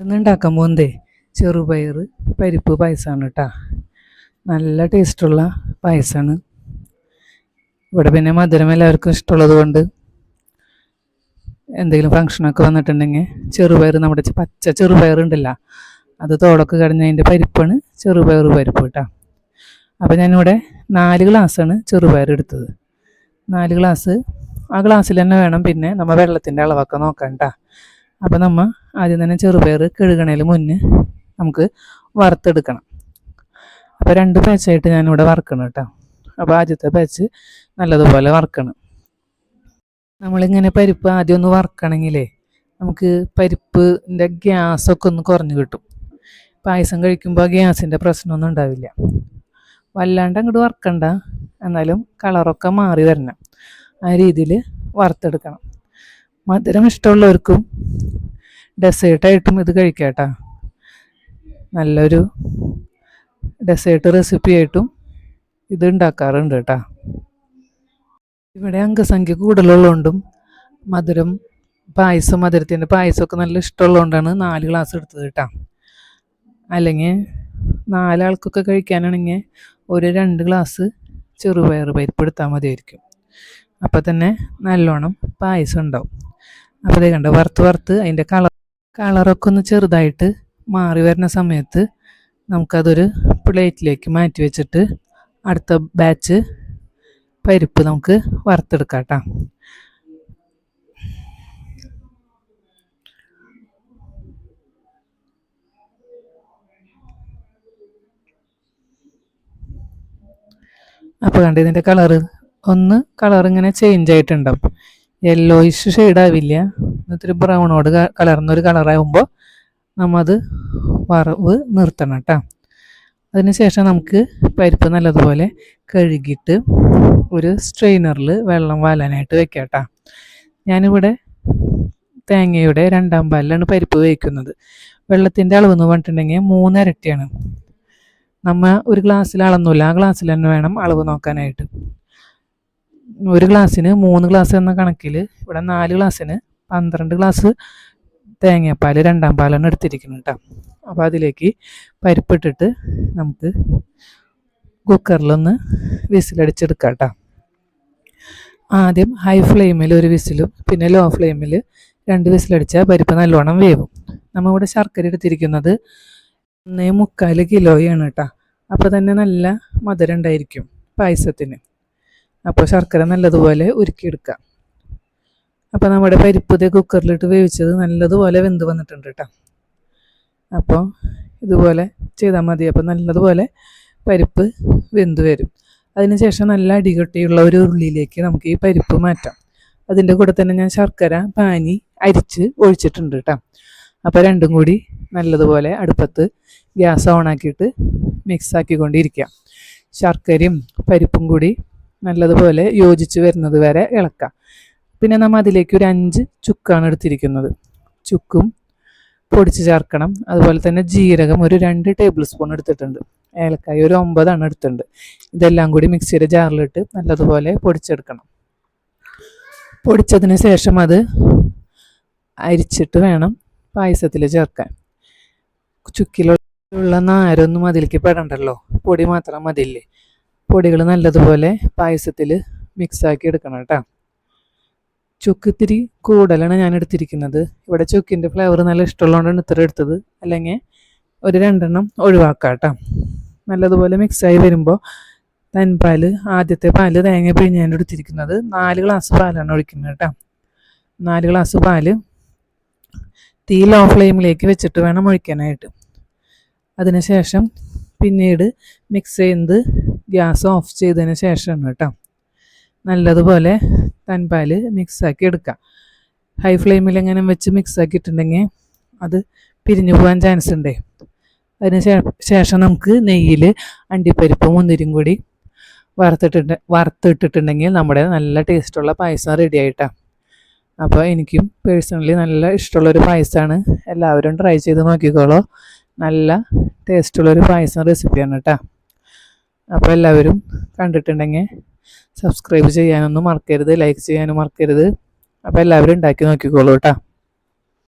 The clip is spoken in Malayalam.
ഇന്ന് ഉണ്ടാക്കാൻ പോകുന്നതേ ചെറുപയർ പരിപ്പ് പായസമാണ് കേട്ടോ. നല്ല ടേസ്റ്റുള്ള പായസമാണ് ഇവിടെ പിന്നെ മധുരം എല്ലാവർക്കും ഇഷ്ടമുള്ളത് കൊണ്ട് എന്തെങ്കിലും ഫങ്ഷനൊക്കെ വന്നിട്ടുണ്ടെങ്കിൽ ചെറുപയർ നമ്മുടെ പച്ച ചെറുപയർ ഉണ്ടല്ലോ അത് തോടൊക്കെ കഴിഞ്ഞതിന്റെ പരിപ്പാണ് ചെറുപയർ പരിപ്പ് കേട്ടോ. അപ്പോൾ ഞാനിവിടെ നാല് ഗ്ലാസ്സാണ് ചെറുപയർ എടുത്തത്. നാല് ഗ്ലാസ് ആ ഗ്ലാസ്സിൽ തന്നെ വേണം പിന്നെ നമ്മൾ വെള്ളത്തിന്റെ അളവൊക്കെ നോക്കാം കേട്ടോ. അപ്പോൾ നമ്മൾ ആദ്യം തന്നെ ചെറുപയർ കഴുകണേൽ മുന്നേ നമുക്ക് വറുത്തെടുക്കണം. അപ്പോൾ രണ്ട് ബാച്ചായിട്ട് ഞാനിവിടെ വറുക്കണം കേട്ടോ അപ്പോൾ ആദ്യത്തെ ബാച്ച് നല്ലതുപോലെ വറുക്കണം. നമ്മളിങ്ങനെ പരിപ്പ് ആദ്യം ഒന്ന് വറക്കണമെങ്കിലേ നമുക്ക് പരിപ്പിന്റെ ഗ്യാസൊക്കെ ഒന്ന് കുറഞ്ഞു കിട്ടും. പായസം കഴിക്കുമ്പോൾ ഗ്യാസിന്റെ പ്രശ്നമൊന്നും ഉണ്ടാവില്ല. വല്ലാണ്ട് അങ്ങോട്ട് വറുക്കണ്ട. എന്നാലും കളറൊക്കെ മാറി വരണം. ആ രീതിയിൽ വറുത്തെടുക്കണം. മധുരം ഇഷ്ടമുള്ളവർക്കും ഡെസേർട്ടായിട്ടും ഇത് കഴിക്കാം നല്ലൊരു ഡെസേർട്ട് റെസിപ്പി ആയിട്ടും ഇത് ഉണ്ടാക്കാറുണ്ട് കേട്ടോ ഇവിടെ അംഗസംഖ്യ കൂടുതലുള്ളതുകൊണ്ടും മധുരം പായസം മധുരത്തിന്റെ പായസമൊക്കെ നല്ല ഇഷ്ടമുള്ളതുകൊണ്ടാണ് നാല് ഗ്ലാസ് എടുത്തത് കേട്ടോ അല്ലെങ്കിൽ നാലാൾക്കൊക്കെ കഴിക്കാനാണെങ്കിൽ ഒരു രണ്ട് ഗ്ലാസ് ചെറുപയർ പരിപ്പ് എടുത്താൽ മതിയായിരിക്കും. അപ്പോൾ തന്നെ നല്ലോണം പായസം ഉണ്ടാവും. അപ്പോൾ അതേ കണ്ടോ വറുത്ത് വറുത്ത് അതിന്റെ കളർ കളറൊക്കെ ഒന്ന് ചെറുതായിട്ട് മാറി വരുന്ന സമയത്ത് നമുക്കതൊരു പ്ലേറ്റിലേക്ക് മാറ്റി വെച്ചിട്ട് അടുത്ത ബാച്ച് പരിപ്പ് നമുക്ക് വറുത്തെടുക്കാം കേട്ടോ. അപ്പോൾ കണ്ട് ഇതിന്റെ കളറ്? ഒന്ന് കളർ ഇങ്ങനെ ചേഞ്ച് ആയിട്ടുണ്ടാവും യെല്ലോയിഷ് ഷെയ്ഡാവില്ല ബ്രൗണോട് ബ്രൗണോട് കലർന്നൊരു കളറാകുമ്പോൾ നമ്മത് വറവ് നിർത്തണം കേട്ടോ അതിനുശേഷം നമുക്ക് പരിപ്പ് നല്ലതുപോലെ കഴുകിയിട്ട് ഒരു സ്ട്രെയിനറിൽ വെള്ളം വാലാനായിട്ട് വെക്കാം കേട്ടോ ഞാനിവിടെ തേങ്ങയുടെ രണ്ടാം പാലിലാണ് പരിപ്പ് വേവിക്കുന്നത്. വെള്ളത്തിന്റെ അളവ് എന്ന് പറഞ്ഞിട്ടുണ്ടെങ്കിൽ മൂന്നിരട്ടിയാണ്. നമ്മൾ ഒരു ഗ്ലാസ്സിൽ അളന്നില്ല. ആ ഗ്ലാസ്സിൽ തന്നെ വേണം അളവ് നോക്കാനായിട്ട്. ഒരു ഗ്ലാസ്സിന് മൂന്ന് ഗ്ലാസ് എന്ന കണക്കിൽ ഇവിടെ നാല് ഗ്ലാസ്സിന് പന്ത്രണ്ട് ഗ്ലാസ് തേങ്ങാപ്പാൽ രണ്ടാം പാലാണ് എടുത്തിരിക്കുന്നത് കേട്ടോ അപ്പോൾ അതിലേക്ക് പരിപ്പിട്ടിട്ട് നമുക്ക് കുക്കറിലൊന്ന് വിസിലടിച്ചെടുക്കാം കേട്ടോ ആദ്യം ഹൈ ഫ്ലെയിമിൽ ഒരു വിസിലും പിന്നെ ലോ ഫ്ലെയിമിൽ രണ്ട് വിസിലടിച്ചാൽ പരിപ്പ് നല്ലോണം വേവും. നമ്മളിവിടെ ശർക്കര എടുത്തിരിക്കുന്നത് ഒന്നേ മുക്കാൽ കിലോയാണ് കേട്ടോ അപ്പോൾ തന്നെ നല്ല മധുരം ഉണ്ടായിരിക്കും പായസത്തിന്. അപ്പോൾ ശർക്കര നല്ലതുപോലെ ഉരുക്കിയെടുക്കാം. അപ്പോൾ നമ്മുടെ പരിപ്പുതേ കുക്കറിലിട്ട് വേവിച്ചത് നല്ലതുപോലെ വെന്ത് വന്നിട്ടുണ്ട് കേട്ടോ അപ്പോൾ ഇതുപോലെ ചെയ്താൽ മതി. അപ്പോൾ നല്ലതുപോലെ പരിപ്പ് വെന്ത് വരും. അതിനുശേഷം നല്ല അടികട്ടിയുള്ള ഒരു ഉരുളിയിലേക്ക് നമുക്ക് ഈ പരിപ്പ് മാറ്റാം. അതിന്റെ കൂടെ തന്നെ ഞാൻ ശർക്കര പാനി അരിച്ച് ഒഴിച്ചിട്ടുണ്ട് കേട്ടോ അപ്പോൾ രണ്ടും കൂടി നല്ലതുപോലെ അടുപ്പത്ത് ഗ്യാസ് ഓണാക്കിയിട്ട് മിക്സ് ആക്കിക്കൊണ്ടിരിക്കാം. ശർക്കരയും പരിപ്പും കൂടി നല്ലതുപോലെ യോജിച്ച് വരുന്നത് വരെ ഇളക്കാം. പിന്നെ നമ്മൾ അതിലേക്ക് ഒരു അഞ്ച് ചുക്കാണ് എടുത്തിരിക്കുന്നത്. ചുക്കും പൊടിച്ച് ചേർക്കണം. അതുപോലെ തന്നെ ജീരകം ഒരു രണ്ട് ടേബിൾ സ്പൂൺ എടുത്തിട്ടുണ്ട്. ഏലക്കായ ഒരു ഒമ്പതാണ് എടുത്തിട്ടുണ്ട്. ഇതെല്ലാം കൂടി മിക്സിയുടെ ജാറിലിട്ട് നല്ലതുപോലെ പൊടിച്ചെടുക്കണം. പൊടിച്ചതിന് ശേഷം അത് അരിച്ചിട്ട് വേണം പായസത്തിൽ ചേർക്കാൻ. ചുക്കിലുള്ള നാരൊന്നും അതിലേക്ക് പെടണ്ടല്ലോ. പൊടി മാത്രം മതിയില്ലേ? പൊടികൾ നല്ലതുപോലെ പായസത്തിൽ മിക്സാക്കി എടുക്കണം കേട്ടോ. ചുക്ക് ഇത്തിരി കൂടുതലാണ് ഞാൻ എടുത്തിരിക്കുന്നത്. ഇവിടെ ചുക്കിന്റെ ഫ്ലേവർ നല്ല ഇഷ്ടമുള്ളതുകൊണ്ടാണ് ഇത്ര എടുത്തത്. അല്ലെങ്കിൽ ഒരു രണ്ടെണ്ണം ഒഴിവാക്കാം കേട്ടോ നല്ലതുപോലെ മിക്സായി വരുമ്പോൾ തൻപാൽ ആദ്യത്തെ പാൽ തേങ്ങ പിഴിഞ്ഞാണ് എടുത്തിരിക്കുന്നത്. നാല് ഗ്ലാസ് പാലാണ് ഒഴിക്കുന്നത് കേട്ടോ. നാല് ഗ്ലാസ് പാൽ തീ ലോ ഫ്ലെയിമിലേക്ക് വെച്ചിട്ട് വേണം ഒഴിക്കാനായിട്ട്. അതിനുശേഷം പിന്നീട് മിക്സ് ചെയ്ത് ഗ്യാസ് ഓഫ് ചെയ്തതിന് ശേഷമാണ് കേട്ടോ. നല്ലതുപോലെ തൻപാൽ മിക്സാക്കി എടുക്കാം. ഹൈ ഫ്ലെയിമിൽ എങ്ങനെ വെച്ച് മിക്സ് ആക്കിയിട്ടുണ്ടെങ്കിൽ അത് പിരിഞ്ഞു പോകാൻ ചാൻസ് ഉണ്ട്. അതിന് ശേഷം നമുക്ക് നെയ്യിൽ അണ്ടിപ്പരിപ്പും മുന്തിരിയും കൂടി വറുത്തിട്ടുണ്ട് വറുത്തിട്ടിട്ടുണ്ടെങ്കിൽ നമ്മുടെ നല്ല ടേസ്റ്റുള്ള പായസം റെഡി ആയിട്ടാണ് അപ്പോൾ എനിക്കും പേഴ്സണലി നല്ല ഇഷ്ടമുള്ളൊരു പായസമാണ് എല്ലാവരും ട്രൈ ചെയ്ത് നോക്കിക്കോളൂ. നല്ല ടേസ്റ്റുള്ളൊരു പായസം റെസിപ്പിയാണ് കേട്ടോ അപ്പോൾ എല്ലാവരും കണ്ടിട്ടുണ്ടെങ്കിൽ സബ്സ്ക്രൈബ് ചെയ്യാനൊന്നും മറക്കരുത് ലൈക്ക് ചെയ്യാനും മറക്കരുത്. അപ്പോൾ എല്ലാവരും ഉണ്ടാക്കി നോക്കിക്കോളൂ കേട്ടോ.